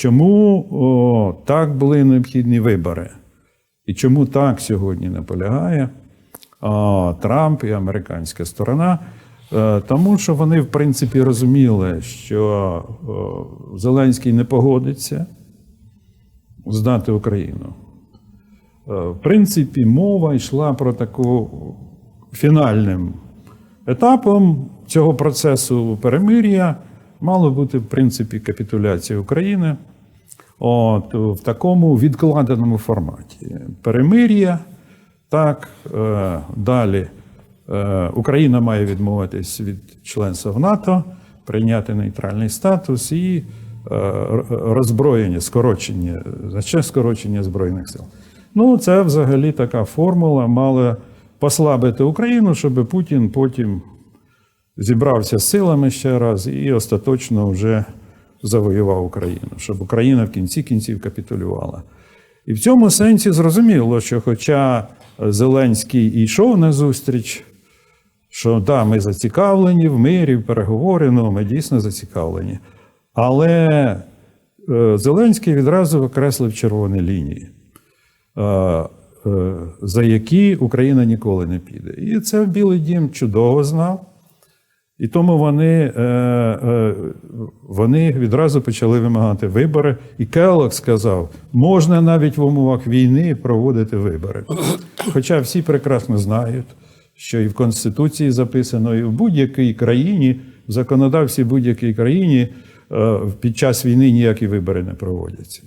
Чому о, так були необхідні вибори? І чому так сьогодні наполягає о, Трамп і американська сторона? Е, Тому що вони, в принципі, розуміли, що о, Зеленський не погодиться здати Україну. Е, В принципі, мова йшла про таку фінальним етапом цього процесу перемир'я мало бути, в принципі, капітуляція України от, в такому відкладеному форматі. Перемир'я, так, е, далі е, Україна має відмовитись від членства в НАТО, прийняти нейтральний статус і е, роззброєння, скорочення, значне скорочення Збройних сил. Ну, це взагалі така формула мала послабити Україну, щоб Путін потім зібрався з силами ще раз і остаточно вже завоював Україну, щоб Україна в кінці кінців капітулювала. І в цьому сенсі зрозуміло, що хоча Зеленський йшов на зустріч, що да, ми зацікавлені в мирі, в переговорі, ну ми дійсно зацікавлені. Але е, Зеленський відразу окреслив червоні лінії, е, е, за які Україна ніколи не піде. І це Білий Дім чудово знав. І тому вони, е, е, вони відразу почали вимагати вибори. І Келлог сказав, можна навіть в умовах війни проводити вибори. Хоча всі прекрасно знають, що і в Конституції записано, і в будь-якій країні, в законодавстві будь-якій країні е, під час війни ніякі вибори не проводяться.